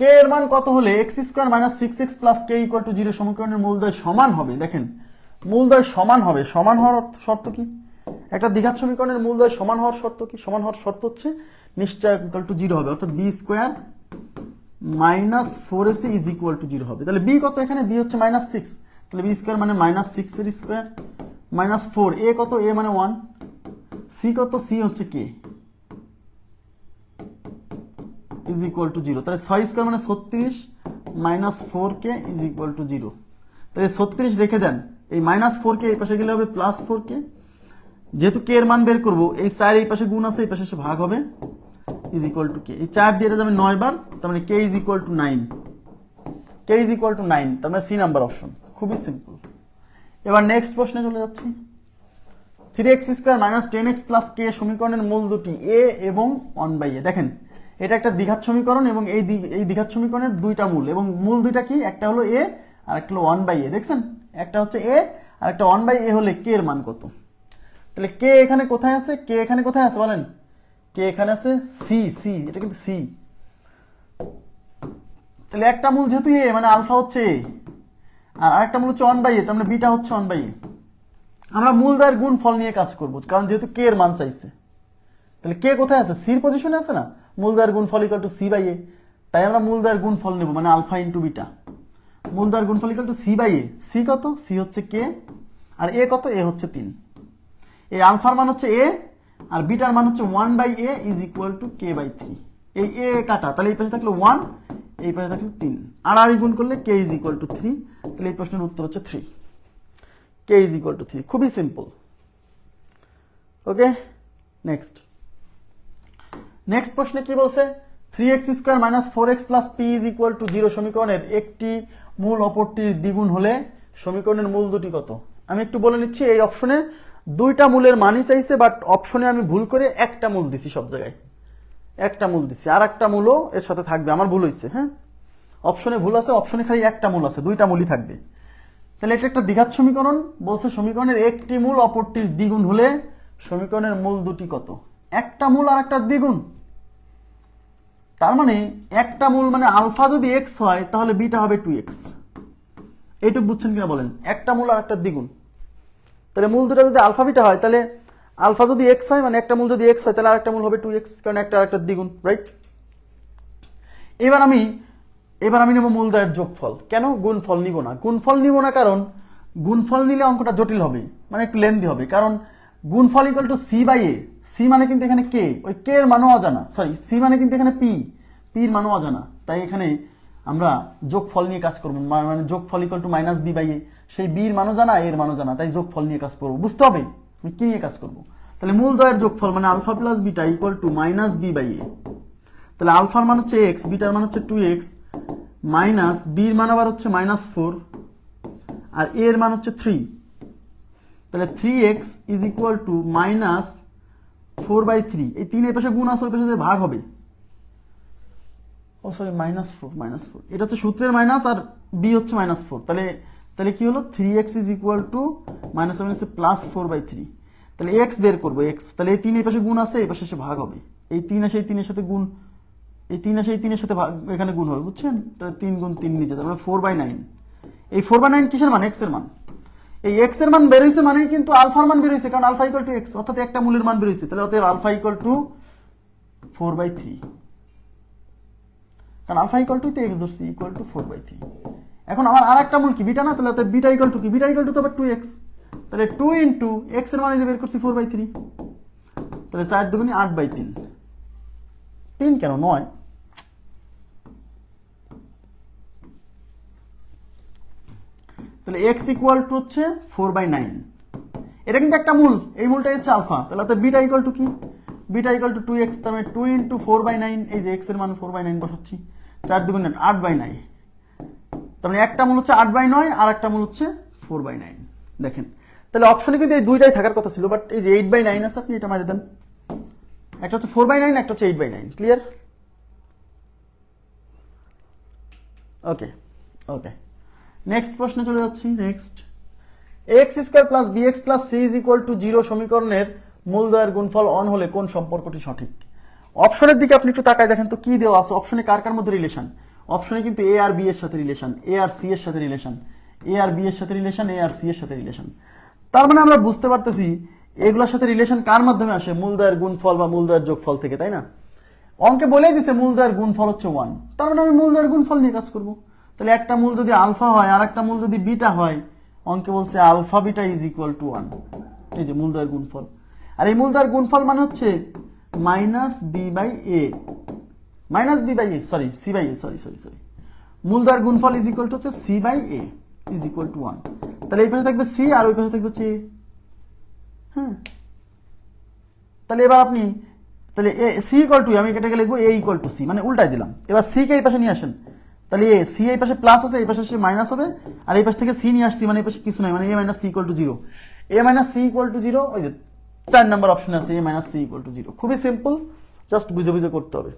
কে এর মান কত হলে x square minus six x plus k equal to zero সমীকরণের মূলদয় সমান হবে? দেখেন, মূলদয় সমান হবে। সমান হওয়ার শর্ত কি? একটা দ্বিঘাত সমীকরণের মূলদয় সমান হওয়ার শর্ত কি? সমান হওয়ার শর্ত হচ্ছে নিশ্চয় ইকুয়াল টু জিরো হবে। অর্থাৎ b square minus four ac is equal to zero হবে। তাহলে বি কত এখানে? বি হচ্ছে মাইনাস সিক্স তাহলে বি স্কোয়ার মানে মাইনাস সিক্স এর স্কোয়ার মাইনাস ফোর এ কত? এ মানে ওয়ান সি কত? সি হচ্ছে k is equal to zero তাহলে ছয় স্কোয়ার মানে ছত্রিশ minus four k is equal to zero তাহলে ছত্রিশ রেখে দেন। এই মাইনাস ফোর কে এই পাশে গেলে হবে প্লাস ফোর কে যেহেতু কে এর মান বের করব, এই চার এই পাশে গুণ আছে, এই পাশে ভাগ হবে। ইজ ইকুয়াল টু কে এই চার দিয়ে এটা যাবে নয় বার, তার মানে k is equal to nine k is equal to nine তার মানে সি নাম্বার অপশন খুবই সিম্পল এবার নেক্সট প্রশ্নে চলে যাচ্ছি। Three x square minus ten x plus k সমীকরণের মূল দুটি এ এবং ওয়ান বাই এ দেখেন এটা একটা দ্বিঘাত সমীকরণ এবং এই এই দ্বিঘাত সমীকরণের দুইটা মূল এবং মূল দুইটা কি? একটা হলো এ আর একটা হলো ওয়ান বাই এ দেখছেন? একটা হচ্ছে এ আর একটা ওয়ান বাই এ হলে কে এর মান কত? তাহলে কে এখানে কোথায় আছে? কে এখানে কোথায় আছে বলেন? কে এখানে আছে সি সি এটা কিন্তু সি তাহলে একটা মূল যেহেতু এ মানে আলফা হচ্ছে এ আর আরেকটা মূল হচ্ছে ওয়ান বাই এ তার মানে বিটা হচ্ছে ওয়ান বাই এ আমরা মূল মূলদয়ের গুণ ফল নিয়ে কাজ করব, কারণ যেহেতু কে এর মান চাইছে। তাহলে কে কোথায় আছে? সির পজিশনে আছে না? মূলদয়ের গুণ ফল equal to c by a তাই আমরা মূলদয়ের গুণ ফল নেব মানে আলফা ইন্টু বিটা মূলদয়ের গুণ ফল equal to c by a c কত? সি হচ্ছে কে? আর এ কত? এ হচ্ছে তিন। এই আলফার মান হচ্ছে এ আর বিটার মান হচ্ছে one by a is equal to k by three এই এ কাটা, তাহলে এই পাশে থাকল ওয়ান এই পাশে থাকল তিন। আর আর গুণ করলে k is equal to three তাহলে এই প্রশ্নের উত্তর হচ্ছে three k is equal to three খুবই সিম্পল ওকে নেক্সট নেক্সট প্রশ্নে কি বলছে? Three x square minus four x plus p is equal to zero সমীকরণের একটি মূল অপরটির দ্বিগুণ হলে সমীকরণের মূল দুটি কত? আমি একটু বলে নিচ্ছি এই অপশনে দুইটা মূলের মানই চাইছে বাট অপশনে আমি ভুল করে একটা মূল দিছি সব জায়গায়। একটা মূল দিছি আর একটা মূলও এর সাথে থাকবে, আমার ভুল হয়েছে হ্যাঁ? অপশনে ভুল আছে অপশনে খালি একটা মূল আছে, দুইটা মূলই থাকবে। তাহলে এটা একটা দ্বিঘাত সমীকরণ, বলছে সমীকরণের একটি মূল অপরটির দ্বিগুণ হলে সমীকরণের মূল দুটি কত? একটা মূল আর একটা দ্বিগুণ। তার মানে একটা মূল মানে আলফা যদি এক্স হয়, তাহলে বিটা হবে টু এক্স এইটুকু বুঝছেন কিনা বলেন? একটা মূল আর একটা দ্বিগুণ। তাহলে মূল দুটো যদি আলফা বিটা হয়, তাহলে আলফা যদি এক্স হয় মানে একটা মূল যদি এক্স হয়, তাহলে আরেকটা মূল হবে টু এক্স কারণ একটা আরেকটা দ্বিগুণ রাইট এবার আমি এবার আমি নেব মূলদয়ের যোগফল। কেন? গুণফল নিব না। গুণফল নিব না কারণ গুণফল নিলে অঙ্কটা জটিল হবে মানে একটু লেন্দি হবে। কারণ গুণফল equal to c by a c মানে কিন্তু এখানে কে ওই কে এর মানও অজানা। সরি সি মানে কিন্তু এখানে পি পির মানও অজানা। তাই এখানে আমরা যোগফল নিয়ে কাজ করব। মানে যোগফল equal to minus b by a সেই বির মানও জানা এর মানও জানা। তাই যোগফল নিয়ে কাজ করব। বুঝতে হবে? আমি কি নিয়ে কাজ করব? তাহলে মূলদয়ের যোগফল মানে alpha plus beta equal to minus b by a তাহলে আলফার মান হচ্ছে এক্স বিটার মান হচ্ছে টু এক্স মাইনাস বির মান আবার হচ্ছে মাইনাস ফোর আর এর মান হচ্ছে থ্রি তাহলে three x is equal to minus four by three এই তিন এই পাশে গুণ আছে ওই পাশে ভাগ হবে। ও sorry minus four minus four এটা হচ্ছে সূত্রের মাইনাস আর বি হচ্ছে মাইনাস ফোর তাহলে তাহলে কি হলো? Three x is equal to minus হচ্ছে প্লাস ফোর বাই থ্রি তাহলে এক্স বের করব এক্স তাহলে এই তিন এই পাশে গুণ আছে, এই পাশে এসে ভাগ হবে। এই তিন আসে, এই তিনের সাথে গুণ, এই তিন আসে, এই তিনের সাথে ভাগ, এখানে গুণ হবে, বুঝছেন? তাহলে তিন গুণ তিন নিচে তাহলে ফোর বাই নাইন এই ফোর বাই নাইন কিসের মান? এক্সের মান। এই এক্সের মান বেরোইছে মানে কিন্তু আলফার মান বেরোইছে, কারণ আলফা ইকুয়াল টু এক্স অর্থাৎ একটা মূলের মান বেরোইছে। তাহলে অতএব alpha equal to four by three কারণ আলফা ইকুয়াল টু এক্স ধরছি equal to four by three এখন আমার আর একটা মূল কি? বিটা না? তাহলে অতএব বিটা ইকুয়াল টু কি? বিটা ইকুয়াল টু তো আবার টু এক্স তাহলে টু ইন্টু এক্সের মানে যে বের করছি ফোর বাই থ্রি তাহলে চার দুগুনি আট বাই তিন। তিন কেন? নয়। তাহলে এক্স ইকুয়াল টু হচ্ছে ফোর বাই নাইন এটা কিন্তু একটা মূল, এই মূলটাই হচ্ছে আলফা তাহলে অর্থাৎ বিটা ইকুয়াল টু কি? Beta equal to two x তার two into four by nine এই যে এক্সের মান ফোর বাই নাইন বসাচ্ছি, চার দুগুণ আট বাই নাইন তার মানে একটা মূল হচ্ছে আট বাই নয়, আর একটা মূল হচ্ছে ফোর বাই নাইন দেখেন, তাহলে অপশনে কিন্তু এই দুইটাই থাকার কথা ছিল বাট এই যে এইট বাই নাইন আছে, আপনি এটা মারি দেন। একটা হচ্ছে ফোর বাই নাইন একটা হচ্ছে eight by nine clear okay okay next প্রশ্নে চলে যাচ্ছি next x square plus b x plus c is equal to zero সমীকরণের মূলদয়ের গুণফল অন হলে কোন সম্পর্কটি সঠিক? অপশনের দিকে আপনি একটু তাকায় দেখেন তো, কি দেওয়া আছে? অপশনে কার কার মধ্যে রিলেশন অপশনে কিন্তু এ আর বি এর সাথে রিলেশন এ আর সি এর সাথে রিলেশন এ আর বি এর সাথে রিলেশন এ আর সি এর সাথে রিলেশন তার মানে আমরা বুঝতে পারতেছি, এগুলোর সাথে রিলেশন কার মাধ্যমে আসে? মূলদয়ের গুণফল বা মূলদয়ের যোগফল থেকে, তাই না? অঙ্কে বলেই দিছে মূলদয়ের গুণফল হচ্ছে ওয়ান তার মানে আমি মূলদয়ের গুণফল নিয়ে কাজ করব। তাহলে একটা মূল যদি আলফা হয় আর একটা মূল যদি বিটা হয়, অঙ্কে বলছে alpha beta is equal to one এই যে মূলদয়ের গুণফল। আর এই মূলদয়ের গুণফল মানে হচ্ছে minus b by a minus b by a sorry c by a sorry sorry sorry মূলদয়ের গুণফল ইজ ইকুয়াল টু হচ্ছে c by a is equal to one তাহলে এই পাশে থাকবে সি আর ওই পাশে থাকবে হচ্ছে। হ্যাঁ। তাহলে এবার আপনি, তাহলে এ সি ইকুয়াল টু আমি এটাকে লিখব এ ইকুয়াল টু সি মানে উল্টাই দিলাম। এবার সি কে এই পাশে নিয়ে আসেন। তাহলে এ সি এই পাশে প্লাস আছে, এই পাশে সে মাইনাস হবে, আর এই পাশ থেকে সি নিয়ে আসছি মানে এই পাশে কিছু নাই মানে a minus c equal to zero a minus c equal to zero ওই যে চার নম্বর অপশন আছে a minus c equal to zero খুবই সিম্পল জাস্ট বুঝে বুঝে করতে হবে।